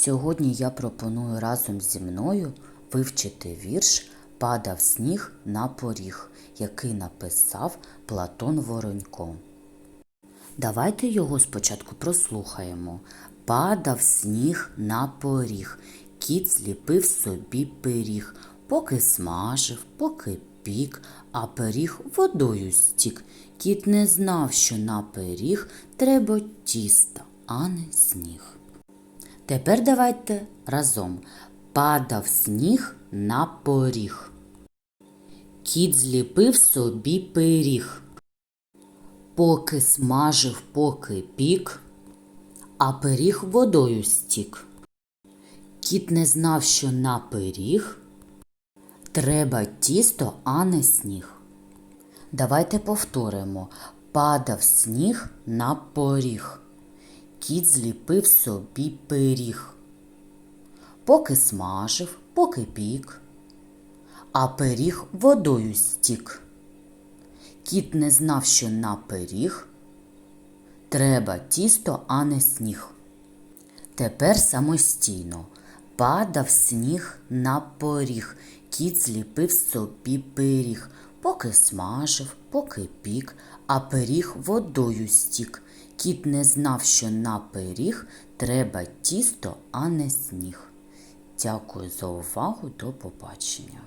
Сьогодні я пропоную разом зі мною вивчити вірш Падав сніг на поріг, який написав Платон Воронько. Давайте його спочатку прослухаємо. Падав сніг на поріг, кіт зліпив собі пиріг, поки смажив, поки пік, а пиріг водою стік. Кіт не знав, що на пиріг треба тіста, а не сніг. Тепер давайте разом. Падав сніг на поріг. Кіт зліпив собі пиріг. Поки смажив, поки пік, а пиріг водою стік. Кіт не знав, що на пиріг треба тісто, а не сніг. Давайте повторимо. Падав сніг на поріг. Кіт зліпив собі пиріг. Поки смажив, поки пік, а пиріг водою стік. Кіт не знав, що на пиріг треба тісто, а не сніг. Тепер самостійно падав сніг на поріг, кіт зліпив собі пиріг, поки смажив, поки пік, а пиріг водою стік. Кіт не знав, що на пиріг треба тісто, а не сніг. Дякую за увагу, до побачення.